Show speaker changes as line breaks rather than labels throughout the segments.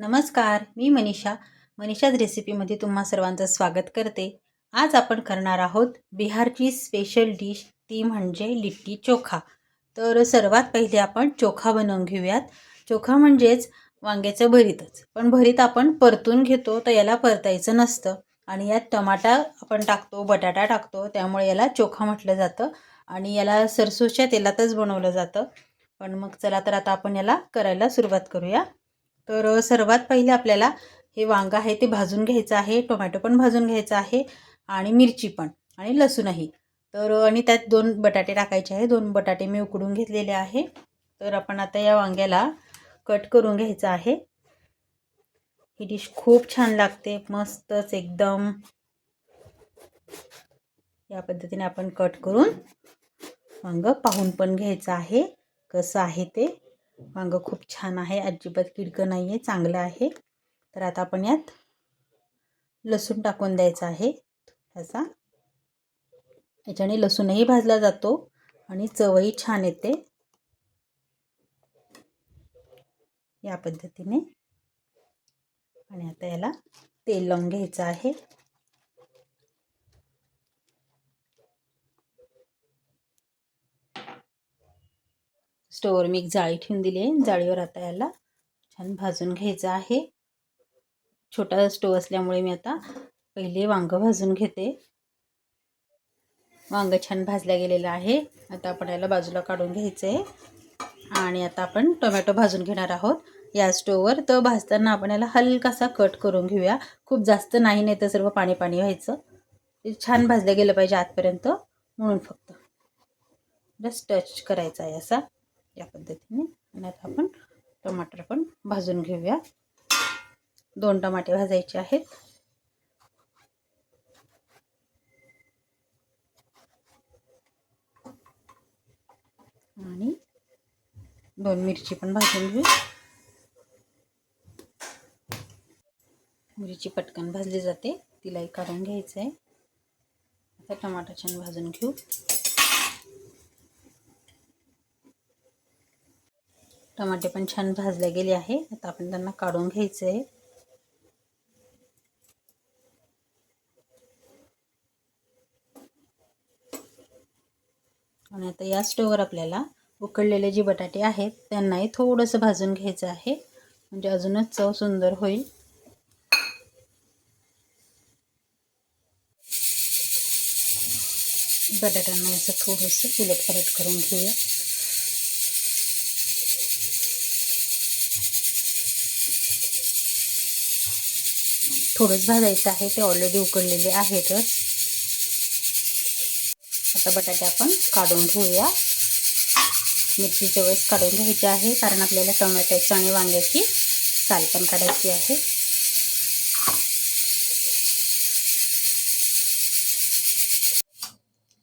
नमस्कार मी मनीषा. मनीषाज रेसिपीमध्ये तुम्हा सर्वांचं स्वागत करते. आज आपण करणार आहोत बिहारची स्पेशल डिश ती म्हणजे लिट्टी चोखा. तर सर्वात पहिले आपण चोखा बनवून घेऊयात. चोखा म्हणजेच वांग्याचं भरीतच. पण भरीत आपण परतून घेतो तर याला परतायचं नसतं. आणि यात टमाटा आपण टाकतो बटाटा टाकतो त्यामुळे याला चोखा म्हटलं जातं. आणि याला सरसोच्या तेलातच बनवलं जातं. पण मग चला तर आता आपण याला करायला सुरुवात करूया. तर सर्वात पहिले आपल्याला हे वांगं आहे ते भाजून घ्यायचं आहे टोमॅटो पण भाजून घ्यायचं आहे आणि मिरची पण आणि लसूणही. तर आणि त्यात दोन बटाटे टाकायचे आहे दोन बटाटे मी उकडून घेतलेले आहे. तर आपण आता या वांग्याला कट करून घ्यायचं आहे. ही डिश खूप छान लागते मस्तच एकदम. या पद्धतीने आपण कट करून वांग पाहून पण घ्यायचं आहे कसं आहे ते. वांगं खूप छान आहे. अजिबात किडकं नाही आहे चांगलं आहे. तर आता आपण यात लसूण टाकून द्यायचा आहे त्याचा याच्याने लसूणही भाजला जातो आणि चवही छान येते. या पद्धतीने. आणि आता याला तेल लावून घ्यायचं आहे. स्टोवर मी एक जाळी ठेवून दिली आहे. जाळीवर आता याला छान भाजून घ्यायचं आहे. छोटा स्टोव असल्यामुळे मी आता पहिले वांगं भाजून घेते. वांगं छान भाजल्या गेलेलं आहे. आता आपण याला बाजूला काढून घ्यायचं आहे आणि आता आपण टोमॅटो भाजून घेणार आहोत. या स्टोववर तर भाजताना आपण याला हलकासा कट करून घेऊया. खूप जास्त नाही नाही तर सर्व पाणी पाणी व्हायचं. ते छान भाजलं गेलं पाहिजे आतपर्यंत. म्हणून फक्त जस्ट टच करायचा आहे असा. या पद्धतीने. आणि आता आपण टमाटर पण भाजून घेऊया. दोन टमाटे भाजायचे आहेत. आणि दोन मिरची पण भाजून घेऊ. मिरची पटकन भाजली जाते. तिलाही काढून घ्यायचं आहे आता टमाटर छान भाजून घेऊ. टमाटे पण छान भाजले गेले आहे. आता आपण त्यांना काढून घ्यायचं आहे आणि आता या स्टोवर आपल्याला उकडलेले जे बटाटे आहेत त्यांनाही थोडंसं भाजून घ्यायचं आहे. म्हणजे अजूनच चव सुंदर होईल. बटाट्यांना असं थोडंसं उलट परत करून घेऊया. थोडंच भाजायचं आहे ते ऑलरेडी उकडलेले आहेतच आता बटाटे आपण काढून घेऊया. मिरचीच्या वेळेस काढून घ्यायची आहे कारण आपल्याला टोमॅटोची आणि वांग्याची साल पण काढायची आहे.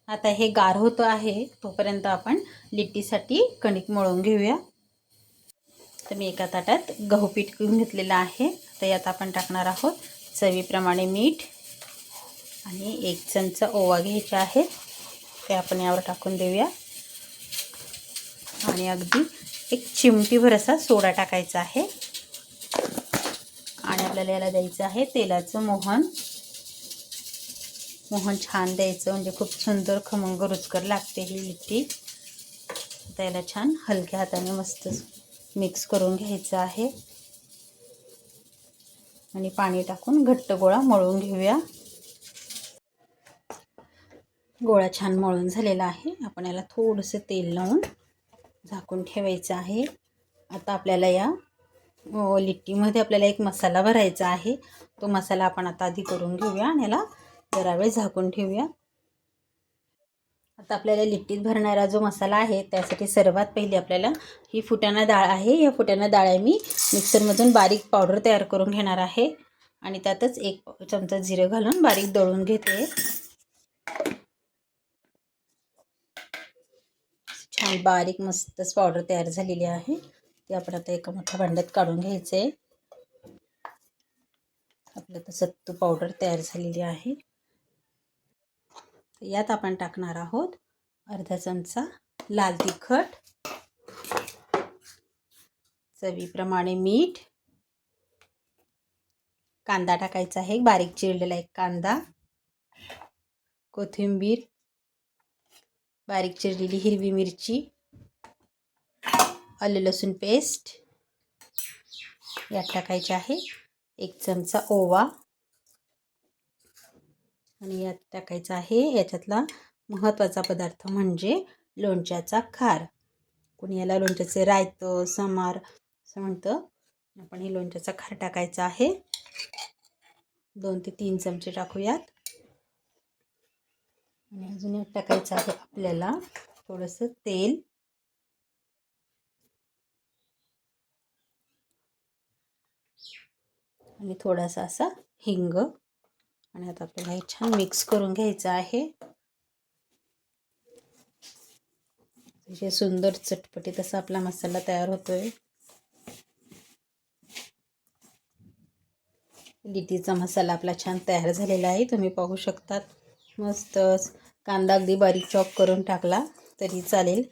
आता हे गार होतं आहे तोपर्यंत आपण लिट्टीसाठी कणिक मळून घेऊया. तर मी एका ताटात गहू पीठ घेऊन घेतलेलं आहे तर यात आपण टाकणार आहोत चवीप्रमाणे मीठ आणि एक चमचा ओवा घ्यायचा आहे. ते आपण यावर टाकून देऊया. आणि अगदी एक चिमटीभर असा सोडा टाकायचा आहे. आणि आपल्याला याला द्यायचं आहे तेलाचं मोहन. मोहन छान द्यायचं म्हणजे खूप सुंदर खमंग रुचकर लागते ही लिट्टी. त्याला छान हलक्या हाताने मस्त मिक्स करून घ्यायचं आहे. आणि पाणी टाकून घट्ट गोळा मळून घेऊया. गोळा छान मळून झालेला आहे. आपण याला थोडंसं तेल लावून झाकून ठेवायचं आहे. आता आपल्याला या लिट्टीमध्ये आपल्याला एक मसाला भरायचा आहे. तो मसाला आपण आता आधी करून घेऊया आणि याला जरा वेळ झाकून ठेवूया. आता आपल्याला लिट्टीत भरणारा जो मसाला आहे त्यासाठी सर्वात पहिली आपल्याला ही फुटाणा डाळ आहे. या फुटाणा डाळ आहे मी मिक्सरमधून बारीक पावडर तयार करून घेणार आहे. आणि त्यातच एक चमचा जिरं घालून बारीक दळून घेते. छान बारीक मस्तच पावडर तयार झालेली आहे. ती आपण आता एका मोठ्या भांड्यात काढून घ्यायचं. आहे आपलं तर सत्तू पावडर तयार झालेली आहे. यात आपण टाकणार आहोत अर्धा चमचा लाल तिखट चवीप्रमाणे मीठ कांदा टाकायचा आहे बारीक चिरलेला एक कांदा कोथिंबीर बारीक चिरलेली हिरवी मिरची आलं लसूण पेस्ट यात टाकायचे आहे एक चमचा ओवा आणि यात टाकायचं आहे याच्यातला महत्त्वाचा पदार्थ म्हणजे लोणच्याचा खार. कोणी याला लोणच्याचे रायतं समार असं म्हणतं. आपण हे लोणच्याचा खार टाकायचा आहे. दोन ते तीन चमचे टाकूयात. आणि अजून एक टाकायचं आहे आपल्याला थोडंसं तेल. आणि थोडासा असा हिंग. आणि आता आपल्याला हे छान मिक्स करून घ्यायचं आहे. अतिशय सुंदर चटपटीत असा आपला मसाला तयार होतोय. लिटीचा मसाला आपला छान तयार झालेला आहे. तुम्ही पाहू शकतात. मस्त कांदा अगदी बारीक चॉप करून टाकला तरी चालेल.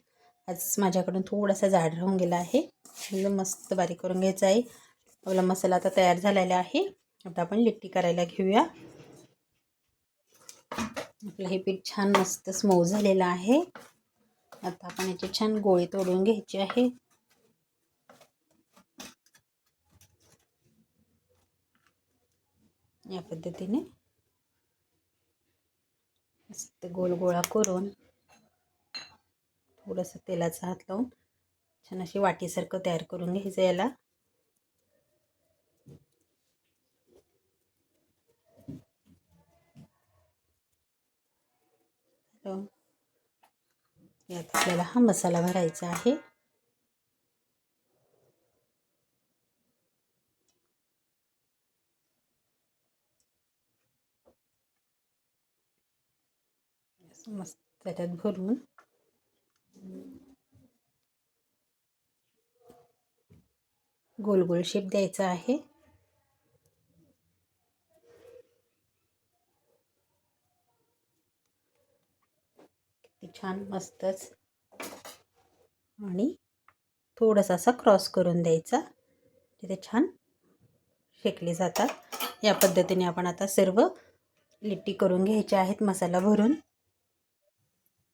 आज माझ्याकडून थोडासा जाड राहून गेला आहे. एकदम मस्त बारीक करून घ्यायचा आहे. आपला मसाला आता तयार झालेला आहे. आता आपण लिट्टी करायला घेऊया. आपलं हे पीठ छान मस्त स्मऊ झालेलं आहे. आता आपण याची छान गोळी तोडून घ्यायची आहे. या पद्धतीने मस्त गोल गोळा करून थोडंसं तेलाचा हात लावून छान अशी वाटीसारखं तयार करून घ्यायचं याला. यात आपल्याला हा मसाला भरायचा आहे. मस्त त्याच्यात भरून. गोल गोल शेप द्यायचा आहे. छान मस्तच. आणि थोडासा असा क्रॉस करून द्यायचा. तिथे छान शेकले जातात. या पद्धतीने आपण आता सर्व लिट्टी करून घ्यायच्या आहेत मसाला भरून.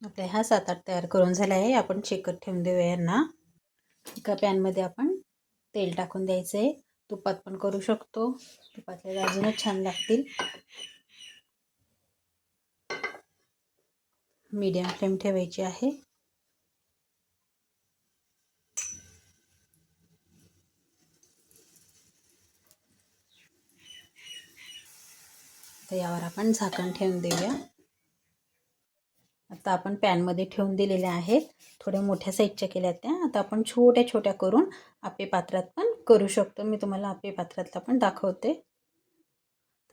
आपल्या ह्या सात आठ तयार करून झाल्या आहे. आपण शेकत ठेवून देऊया यांना. एका पॅनमध्ये आपण तेल टाकून द्यायचं आहे तुपात पण करू शकतो. तुपातले अजूनच छान लागतील. मीडियम फ्लेम ठेवायची आहे. तर यावर आपण झाकण ठेवून देऊया. आता आपण पॅनमध्ये ठेवून दिलेल्या आहेत. थोड्या मोठ्या साईजच्या केल्या त्या. आता आपण छोट्या छोट्या करून आपे पात्रात पण करू शकतो. मी तुम्हाला आपे पात्रातला पण दाखवते.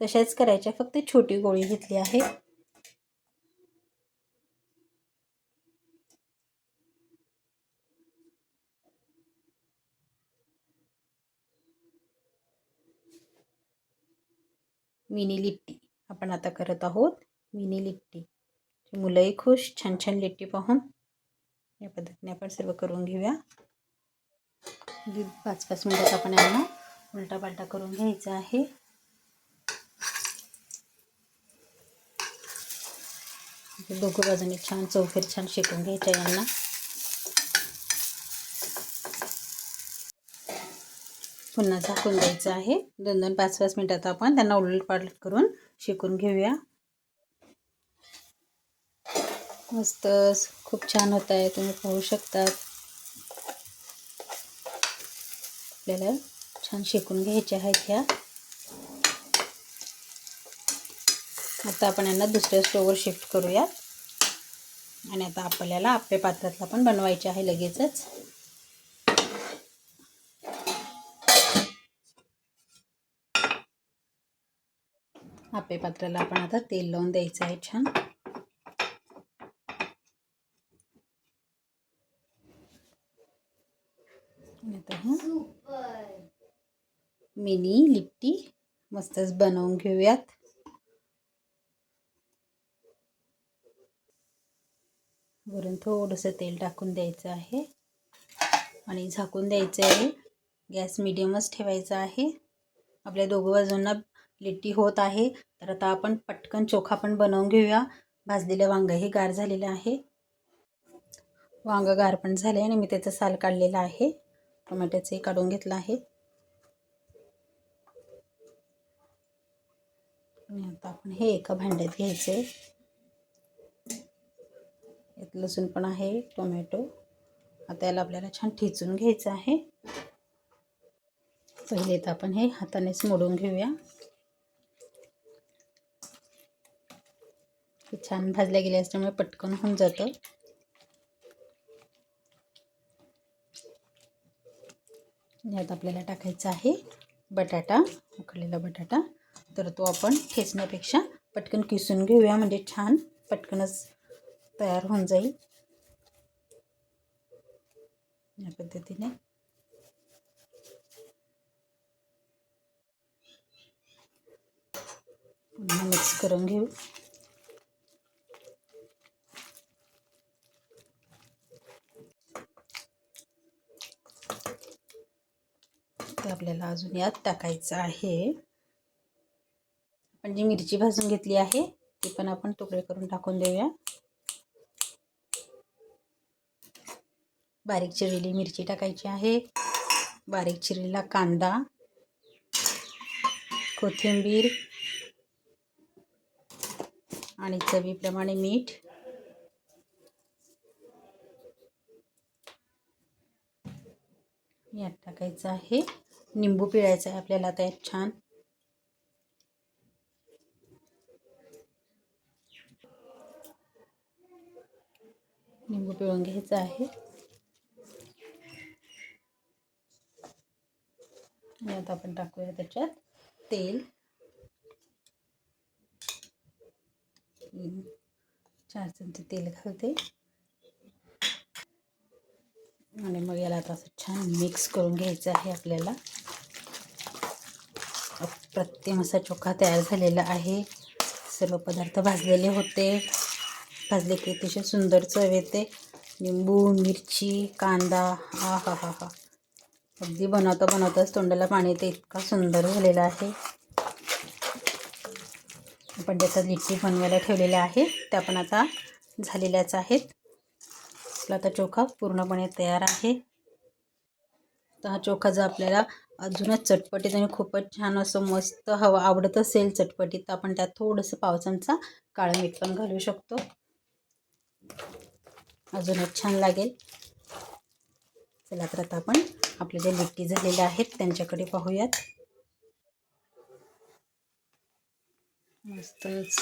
तशाच करायच्या. फक्त छोटी गोळी घेतली आहे. मिनी लिट्टी. आपण आता करत आहोत मिनी लिट्टी. मुलंही खुश छान छान लिट्टी पाहून. या पद्धतीने आपण सर्व करून घेऊया. पाच पाच मिनटात आपण यांना उलटा पालटा करून घ्यायचा आहे. दोघं बाजूने छान चौफेर छान शेकून घ्यायच्या यांना. पुन्हा झाकून द्यायचं आहे. दोन दोन पाच पाच मिनटात आपण त्यांना उलट पालट करून शिकून घेऊया. मस्त खूप छान होत आहे. तुम्ही पाहू शकतात. आपल्याला छान शिकून घ्यायचे आहेत ह्या. आता आपण यांना दुसऱ्या स्टोवर शिफ्ट करूयात आणि आता आपल्याला आपल्या पात्रातला पण बनवायचे आहे लगेचच. आप्पे पात्राला आपण आता तेल लावून द्यायचं आहे छान. मिनी लिट्टी मस्तच बनवून घेऊयात. वरून थोडंसं तेल टाकून द्यायचं आहे. आणि झाकून द्यायचं आहे. गॅस मिडियमच ठेवायचा आहे. आपल्या दोघं बाजूंना लिट्टी होत आहे. तर आता आपण पटकन चोखा पण बनवून घेऊया. भाजलेलं वांगंही गार झालेलं आहे. वांगं गार पण झाले आणि मी त्याचं साल काढलेलं आहे. टोमॅटोचंही काढून घेतलं आहे. आता आपण हे एका भांड्यात घ्यायचं. आहे यात लसूण पण आहे टोमॅटो. आता याला आपल्याला छान ठेचून घ्यायचं आहे. पहिले तर आपण हे हातानेच मोडून घेऊया हे छान भाजल्या गेले असल्यामुळे पटकन होऊन जातं. यात आपल्याला टाकायचा आहे बटाटा उकडलेला बटाटा. तर तो आपण ठेचण्यापेक्षा पटकन किसून घेऊया म्हणजे छान पटकनच तयार होऊन जाईल. या पद्धतीने. पुन्हा मिक्स करून घेऊ. ते आपल्याला अजून यात टाकायचं आहे. आपण जी मिरची भाजून घेतली आहे ती पण आपण तुकडे करून टाकून देऊया. बारीक चिरलेली मिरची टाकायची आहे. बारीक चिरलेला कांदा कोथिंबीर आणि चवीप्रमाणे मीठ. यात टाकायचं आहे. निंबू पिळायचं आहे आपल्याला त्यात छान. निंबू पिळून घ्यायचं आहे. आणि आता आपण टाकूया त्याच्यात तेल. चार चमचे तेल घालते. आणि मग याला आता असं छान मिक्स करून घ्यायचं आहे आपल्याला. अप्रतिम असा चोखा तयार झालेला आहे. सर्व पदार्थ भाजलेले होते. भाजले की अतिशय सुंदर चव येते. लिंबू मिरची कांदा हा हा हा हा. अगदी बनवता बनवताच तोंडाला पाणी येते. इतका सुंदर झालेला आहे. आपण ज्याचा लिट्टी बनवायला ठेवलेल्या आहे. त्या पण आता झालेल्याच आहेत. आपला आता चोखा पूर्णपणे तयार आहे. तर हा चोखा जर आपल्याला अजूनच चटपटीत आणि खूपच छान असं मस्त हवं आवडत असेल चटपटीत तर आपण त्यात थोडंसं पाव चमचा काळं मीठ पण घालू शकतो. अजूनच छान लागेल. चला तर आता आपण आपले जे लिट्टी झालेले आहेत त्यांच्याकडे पाहूयात. मस्तच.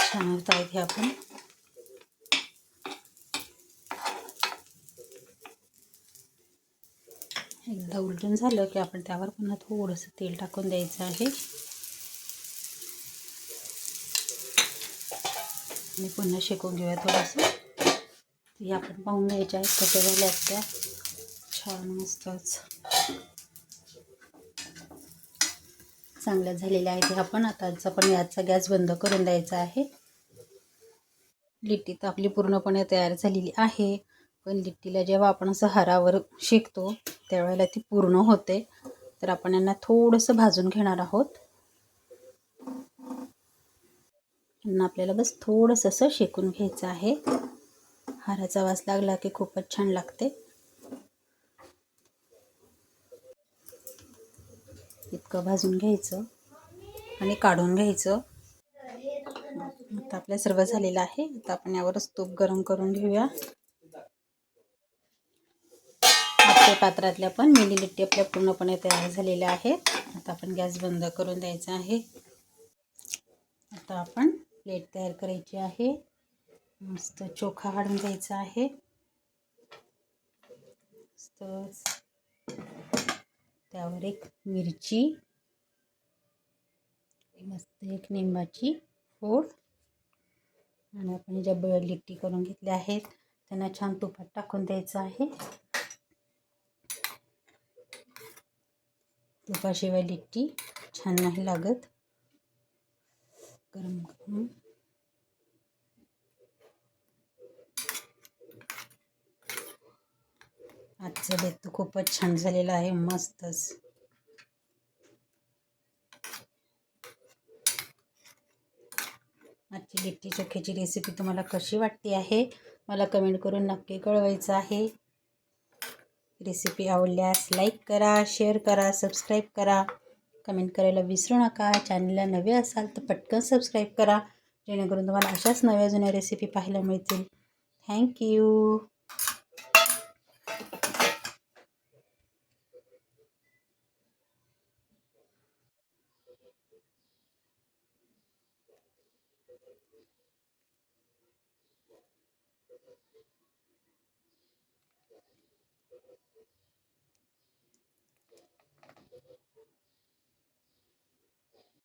छान आहेत हे आपण. एकदा उलटून झालं की आपण त्यावर पुन्हा थोडंसं तेल टाकून द्यायचं आहे. आणि पुन्हा शेकून घेऊया थोडंसं. ती आपण पाहून घ्यायच्या आहेत कशा झाल्या त्या. छान मस्तच. चांगल्या झालेल्या आहेत आपण. आता आपण याचा गॅस बंद करून द्यायचा आहे. लिट्टी तर आपली पूर्णपणे तयार झालेली आहे. पण लिट्टीला जेव्हा आपण असं हरावर शेकतो त्यावेळेला ती पूर्ण होते. तर आपण यांना थोडंसं भाजून घेणार आहोत. यांना आपल्याला बस थोडंसं असं शेकून घ्यायचं आहे. हाराचा वास लागला की खूपच छान लागते. इतकं भाजून घ्यायचं आणि काढून घ्यायचं. आता आपल्या सर्व झालेलं आहे. आता आपण यावरच तूप गरम करून घेऊया. पात्रातल्या पण मिनी लिट्टी आपल्या पूर्णपणे तयार झालेल्या आहेत. आता आपण गॅस बंद करून द्यायचा आहे. आता आपण प्लेट तयार करायची आहे. मस्त चोखा काढून द्यायचा आहे. त्यावर एक मिरची मस्त एक निंबाची फोड. आणि आपण ज्या बळ लिट्टी करून घेतल्या आहेत त्यांना छान तुपात टाकून द्यायचं आहे. तुपाशिवाय लिट्टी. छान नाही लागत. गरम गरम आजचं बेत खूपच छान झालेला आहे मस्तच. आजची लिट्टी चोख्याची रेसिपी तुम्हाला कशी वाटते आहे मला कमेंट करून नक्की कळवायचं आहे. रेसिपी आवडल्यास लाईक करा शेअर करा सबस्क्राईब करा. कमेंट करायला विसरू नका. चॅनलला नवे असाल तर पटकन सबस्क्राईब करा. जेणेकरून तुम्हाला अशाच नव्या जुन्या रेसिपी पाहायला मिळतील. थँक्यू